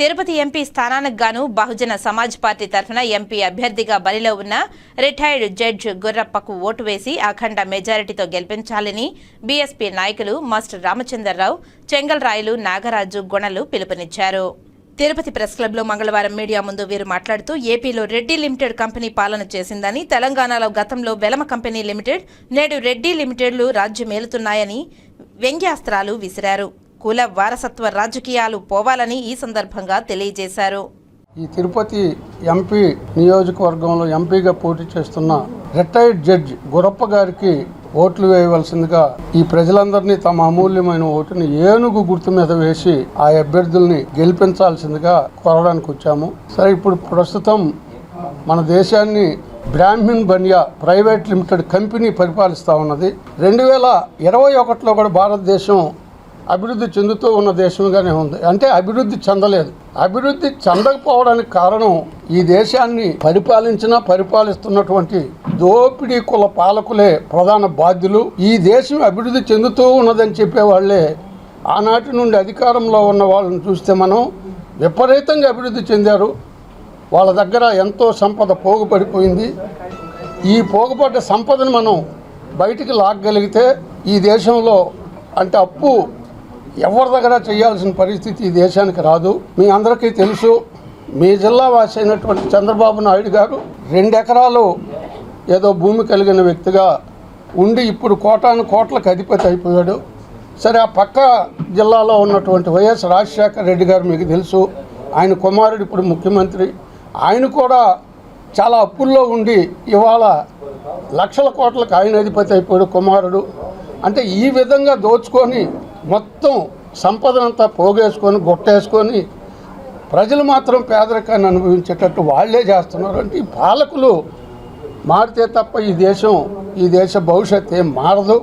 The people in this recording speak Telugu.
తిరుపతి ఎంపీ స్థానానికి గాను బహుజన సమాజ్ పార్టీ తరఫున ఎంపీ అభ్యర్థిగా బరిలో ఉన్న రిటైర్డ్ జడ్జ్ గుర్రప్పకు ఓటు వేసి అఖండ మెజారిటీతో గెలిపించాలని బీఎస్పీ నాయకులు మాస్టర్ రామచంద్రరావు చెంగల్రాయలు నాగరాజు గుణలు పిలుపునిచ్చారు. తిరుపతి ప్రెస్ క్లబ్లో మంగళవారం మీడియా ముందు వీరు మాట్లాడుతూ ఏపీలో రెడ్డి లిమిటెడ్ కంపెనీ పాలన చేసిందని తెలంగాణలో గతంలో వెలమ కంపెనీ లిమిటెడ్ నేడు రెడ్డి లిమిటెడ్లు రాజ్యమేలుతున్నాయని వ్యంగ్యాస్త్రాలు విసిరారు. కుల వారసత్వ రాజకీయాలు పోవాలని ఈ సందర్భంగా తెలియజేశారు. ఈ తిరుపతి ఎంపీ నియోజకవర్గంలో ఎంపీగా పోటీ చేస్తున్న రిటైర్డ్ జడ్జ్ గురప్ప గారికి ఓట్లు వేయవలసిందిగా ఈ ప్రజలందరినీ తమ అమూల్యమైన ఓటుని ఏనుగు గుర్తు మీద వేసి ఆ అభ్యర్థుల్ని గెలిపించాల్సిందిగా కోరడానికి వచ్చాము. సరే ఇప్పుడు ప్రస్తుతం మన దేశాన్ని Brahmin Baniya private limited company పరిపాలిస్తూ ఉన్నది. రెండు వేల ఇరవై ఒకటిలో కూడా భారతదేశం అభివృద్ధి చెందుతూ ఉన్న దేశంగానే ఉంది. అంటే అభివృద్ధి చెందలేదు. అభివృద్ధి చెందకపోవడానికి కారణం ఈ దేశాన్ని పరిపాలించిన పరిపాలిస్తున్నటువంటి దోపిడీ కుల పాలకులే ప్రధాన బాధ్యులు. ఈ దేశం అభివృద్ధి చెందుతూ ఉన్నదని చెప్పేవాళ్ళే ఆనాటి నుండి అధికారంలో ఉన్న వాళ్ళని చూస్తే మనం విపరీతంగా అభివృద్ధి చెందారు. వాళ్ళ దగ్గర ఎంతో సంపద పోగుపడిపోయింది. ఈ పోగుపడ్డ సంపదను మనం బయటికి లాగగలిగితే ఈ దేశంలో అంటే అప్పు ఎవరి దగ్గర చేయాల్సిన పరిస్థితి ఈ దేశానికి రాదు. మీ అందరికీ తెలుసు మీ జిల్లా వాసి అయినటువంటి చంద్రబాబు నాయుడు గారు రెండు ఎకరాలు ఏదో భూమి కలిగిన వ్యక్తిగా ఉండి ఇప్పుడు కోటాను కోట్లకు అధిపతి అయిపోయాడు. సరే ఆ పక్క జిల్లాలో ఉన్నటువంటి వైఎస్ రాజశేఖర రెడ్డి గారు మీకు తెలుసు ఆయన కుమారుడు ఇప్పుడు ముఖ్యమంత్రి. ఆయన కూడా చాలా అప్పుల్లో ఉండి ఇవాళ లక్షల కోట్లకు ఆయన అధిపతి అయిపోయాడు కుమారుడు. అంటే ఈ విధంగా దోచుకొని మొత్తం సంపదనంతా పోగేసుకొని గుట్టేసుకొని ప్రజలు మాత్రం పేదరికాన్ని అనుభవించేటట్టు వాళ్ళే చేస్తున్నారు. అంటే ఈ పాలకులు మారితే తప్ప ఈ దేశం ఈ దేశ భవిష్యత్ ఏం మారదు.